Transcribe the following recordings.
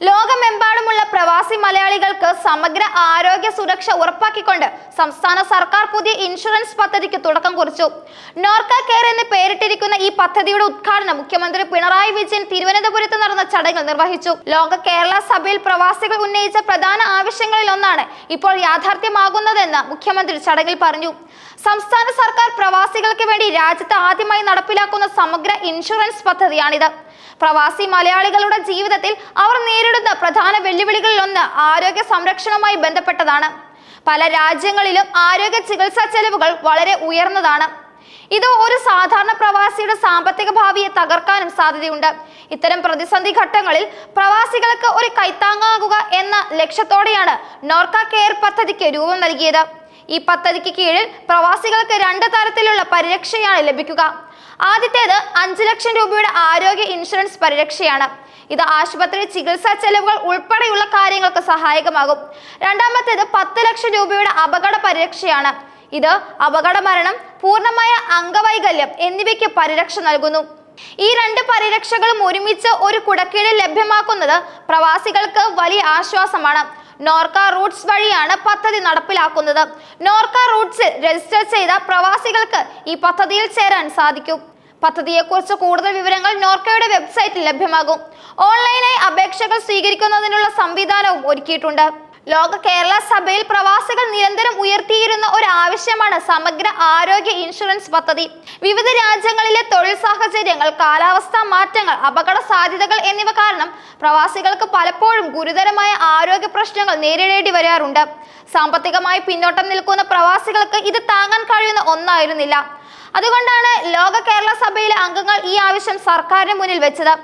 ലോകമെമ്പാടുമുള്ള പ്രവാസി മലയാളികൾക്ക് സമഗ്ര ആരോഗ്യ സുരക്ഷ ഉറപ്പാക്കിക്കൊണ്ട് സംസ്ഥാന സർക്കാർ പുതിയ ഇൻഷുറൻസ് പദ്ധതിക്ക് തുടക്കം കുറിച്ചു. നോർക്ക കെയർ എന്ന് പേരിട്ടിരിക്കുന്ന ഈ പദ്ധതിയുടെ ഉദ്ഘാടനം മുഖ്യമന്ത്രി പിണറായി വിജയൻ തിരുവനന്തപുരത്ത് നടന്ന ചടങ്ങിൽ നിർവഹിച്ചു. ലോക കേരള സഭയിൽ പ്രവാസികൾ ഉന്നയിച്ച പ്രധാന ആവശ്യങ്ങളിൽ ഒന്നാണ് ഇപ്പോൾ യാഥാർത്ഥ്യമാകുന്നതെന്ന് മുഖ്യമന്ത്രി ചടങ്ങിൽ പറഞ്ഞു. സംസ്ഥാന സർക്കാർ പ്രവാസികൾക്ക് വേണ്ടി രാജ്യത്ത് ആദ്യമായി നടപ്പിലാക്കുന്ന സമഗ്ര ഇൻഷുറൻസ് പദ്ധതിയാണിത്. പ്രവാസി മലയാളികളുടെ ജീവിതത്തിൽ അവർ നേരിടുന്ന പ്രധാന വെല്ലുവിളികളിലൊന്ന് ആരോഗ്യ സംരക്ഷണവുമായി ബന്ധപ്പെട്ടതാണ്. പല രാജ്യങ്ങളിലും ആരോഗ്യ ചികിത്സാ ചെലവുകൾ വളരെ ഉയർന്നതാണ്. ഇത് ഒരു സാധാരണ പ്രവാസിയുടെ സാമ്പത്തിക ഭാവിയെ തകർക്കാനും സാധ്യതയുണ്ട്. ഇത്തരം പ്രതിസന്ധി ഘട്ടങ്ങളിൽ പ്രവാസികൾക്ക് ഒരു കൈത്താങ്ങാകുക എന്ന ലക്ഷ്യത്തോടെയാണ് നോർക്ക കെയർ പദ്ധതിക്ക് രൂപം നൽകിയത്. ഈ പദ്ധതിക്ക് കീഴിൽ പ്രവാസികൾക്ക് രണ്ട് തരത്തിലുള്ള പരിരക്ഷയാണ് ലഭിക്കുക. ആദ്യത്തേത് അഞ്ചു ലക്ഷം രൂപയുടെ ആരോഗ്യ ഇൻഷുറൻസ് പരിരക്ഷയാണ്. ഇത് ആശുപത്രി ചികിത്സാ ചെലവുകൾ ഉൾപ്പെടെയുള്ള കാര്യങ്ങൾക്ക് സഹായകമാകും. രണ്ടാമത്തേത് പത്ത് ലക്ഷം രൂപയുടെ അപകട പരിരക്ഷയാണ്. ഇത് അപകട മരണം പൂർണമായ അംഗവൈകല്യം എന്നിവയ്ക്ക് പരിരക്ഷ നൽകുന്നു. ഈ രണ്ട് പരിരക്ഷകളും ഒരുമിച്ച് ഒരു കുടക്കീഴിൽ ലഭ്യമാക്കുന്നത് പ്രവാസികൾക്ക് വലിയ ആശ്വാസമാണ്. നോർക്ക റൂട്ട്സ് വഴിയാണ് പദ്ധതി നടപ്പിലാക്കുന്നത്. നോർക്ക റൂട്ട്സിൽ രജിസ്റ്റർ ചെയ്ത പ്രവാസികൾക്ക് ഈ പദ്ധതിയിൽ ചേരാൻ സാധിക്കും. പദ്ധതിയെക്കുറിച്ച് കൂടുതൽ വിവരങ്ങൾ നോർക്കയുടെ വെബ്സൈറ്റിൽ ലഭ്യമാകും. ഓൺലൈനായി അപേക്ഷകൾ സ്വീകരിക്കുന്നതിനുള്ള സംവിധാനവും ഒരുക്കിയിട്ടുണ്ട്. ലോക കേരള സഭയിൽ പ്രവാസികൾ നിരന്തരം ഉയർത്തിയിരുന്ന ഒരു ആവശ്യമാണ് സമഗ്ര ആരോഗ്യ ഇൻഷുറൻസ് പദ്ധതി. വിവിധ രാജ്യങ്ങളിലെ തൊഴിൽ സാഹചര്യങ്ങൾ കാലാവസ്ഥാ മാറ്റങ്ങൾ അപകട സാധ്യതകൾ എന്നിവ കാരണം പ്രവാസികൾക്ക് പലപ്പോഴും ഗുരുതരമായ ആരോഗ്യ പ്രശ്നങ്ങൾ നേരിടേണ്ടി വരാറുണ്ട്. സാമ്പത്തികമായി പിന്നോട്ടം നിൽക്കുന്ന പ്രവാസികൾക്ക് ഇത് താങ്ങാൻ കഴിയുന്ന ഒന്നായിരുന്നില്ല. അതുകൊണ്ടാണ് ലോക കേരള സഭയിലെ അംഗങ്ങൾ ഈ ആവശ്യം സർക്കാരിന് മുന്നിൽ വെച്ചത്.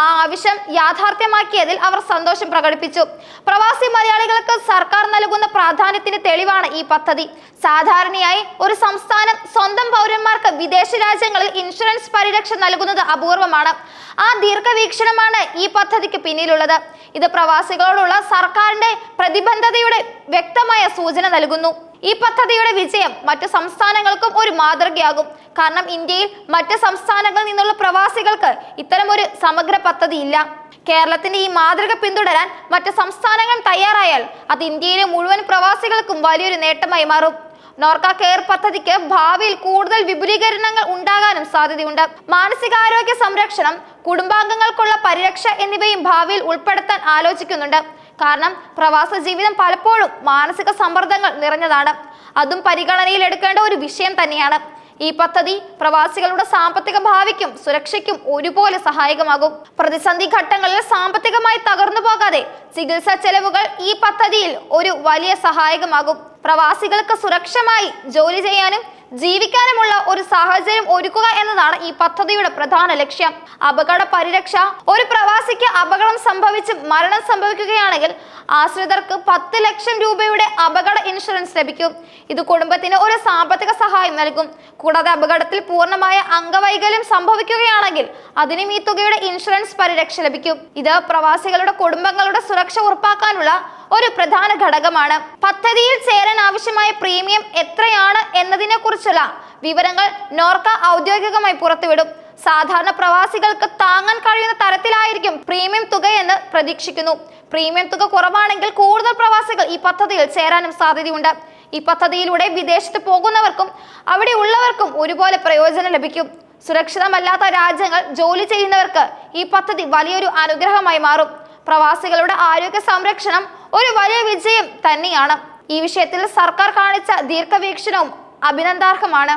ആ ആവശ്യം യാഥാർത്ഥ്യമാക്കിയതിൽ അവർ സന്തോഷം പ്രകടിപ്പിച്ചു. പ്രവാസി മലയാളികൾക്ക് സർക്കാർ നൽകുന്ന പ്രാധാന്യത്തിന് തെളിവാണ് ഈ പദ്ധതി. സാധാരണയായി ഒരു സംസ്ഥാനം സ്വന്തം പൗരന്മാർക്ക് വിദേശ രാജ്യങ്ങളിൽ ഇൻഷുറൻസ് പരിരക്ഷ നൽകുന്നത് അപൂർവമാണ്. ആ ദീർഘവീക്ഷണമാണ് ഈ പദ്ധതിക്ക് പിന്നിലുള്ളത്. ഇത് പ്രവാസികളോടുള്ള സർക്കാരിന്റെ പ്രതിബദ്ധതയുടെ വ്യക്തമായ സൂചന നൽകുന്നു. ഈ പദ്ധതിയുടെ വിജയം മറ്റു സംസ്ഥാനങ്ങൾക്കും ഒരു മാതൃകയാകും. കാരണം ഇന്ത്യയിൽ മറ്റ് സംസ്ഥാനങ്ങളിൽ നിന്നുള്ള പ്രവാസികൾക്ക് ഇത്തരമൊരു സമഗ്ര പദ്ധതി ഇല്ല. കേരളത്തിന്റെ ഈ മാതൃക പിന്തുടരാൻ മറ്റ് സംസ്ഥാനങ്ങൾ തയ്യാറായാൽ അത് ഇന്ത്യയിലെ മുഴുവൻ പ്രവാസികൾക്കും വലിയൊരു നേട്ടമായി മാറും. നോർക്ക കെയർ പദ്ധതിക്ക് ഭാവിയിൽ കൂടുതൽ വിപുലീകരണങ്ങൾ ഉണ്ടാകാനും സാധ്യതയുണ്ട്. മാനസികാരോഗ്യ സംരക്ഷണം കുടുംബാംഗങ്ങൾക്കുള്ള പരിരക്ഷ എന്നിവയും ഭാവിയിൽ ഉൾപ്പെടുത്താൻ ആലോചിക്കുന്നുണ്ട്. കാരണം പ്രവാസ ജീവിതം പലപ്പോഴും മാനസിക സമ്മർദ്ദങ്ങൾ നിറഞ്ഞതാണ്. അതും പരിഗണനയിൽ എടുക്കേണ്ട ഒരു വിഷയം തന്നെയാണ്. ഈ പദ്ധതി പ്രവാസികളുടെ സാമ്പത്തിക ഭാവിക്കും സുരക്ഷയ്ക്കും ഒരുപോലെ സഹായകമാകും. പ്രതിസന്ധി ഘട്ടങ്ങളിൽ സാമ്പത്തികമായി തകർന്നു പോകാതെ ചികിത്സാ ചെലവുകൾ ഈ പദ്ധതിയിൽ ഒരു വലിയ സഹായകമാകും. പ്രവാസികൾക്ക് സുരക്ഷമായി ജോലി ചെയ്യാനും ജീവിക്കാനുമുള്ള ഒരു സാഹചര്യം ഒരുക്കുക എന്നതാണ് ഈ പദ്ധതിയുടെ പ്രധാന ലക്ഷ്യം. അപകട പരിരക്ഷ ഒരു പ്രവാസിക്ക് അപകടം സംഭവിച്ച് മരണം സംഭവിക്കുകയാണെങ്കിൽ ആശ്രിതർക്ക് പത്ത് ലക്ഷം രൂപയുടെ അപകട ഇൻഷുറൻസ് ലഭിക്കും. ഇത് കുടുംബത്തിന് ഒരു സാമ്പത്തിക സഹായം നൽകും. കൂടാതെ അപകടത്തിൽ പൂർണമായ അംഗവൈകല്യം സംഭവിക്കുകയാണെങ്കിൽ അതിനും ഈ തുകയുടെ ഇൻഷുറൻസ് പരിരക്ഷ ലഭിക്കും. ഇത് പ്രവാസികളുടെ കുടുംബങ്ങളുടെ സുരക്ഷ ഉറപ്പാക്കാനുള്ള ഒരു പ്രധാന ഘടകമാണ്. പദ്ധതിയിൽ ചേരാൻ ആവശ്യമായ പ്രീമിയം എത്രയാണ് എന്നതിനെ കുറിച്ചുള്ള വിവരങ്ങൾ നോർക്ക ഔദ്യോഗികമായി പുറത്തുവിടും. സാധാരണ പ്രവാസികൾക്ക് താങ്ങാൻ കഴിയുന്ന തരത്തിലായിരിക്കും പ്രീമിയം തുകയെന്ന് പ്രതീക്ഷിക്കുന്നു. പ്രീമിയം തുക കുറവാണെങ്കിൽ കൂടുതൽ പ്രവാസികൾ ഈ പദ്ധതിയിൽ ചേരാനും സാധ്യതയുണ്ട്. ഈ പദ്ധതിയിലൂടെ വിദേശത്ത് പോകുന്നവർക്കും അവിടെ ഉള്ളവർക്കും ഒരുപോലെ പ്രയോജനം ലഭിക്കും. സുരക്ഷിതമല്ലാത്ത രാജ്യങ്ങൾ ജോലി ചെയ്യുന്നവർക്ക് ഈ പദ്ധതി വലിയൊരു അനുഗ്രഹമായി മാറും. പ്രവാസികളുടെ ആരോഗ്യ സംരക്ഷണം ഒരു വലിയ വിജയം തന്നെയാണ്. ഈ വിഷയത്തിൽ സർക്കാർ കാണിച്ച ദീർഘവീക്ഷണവും അഭിനന്ദാർഹമാണ്.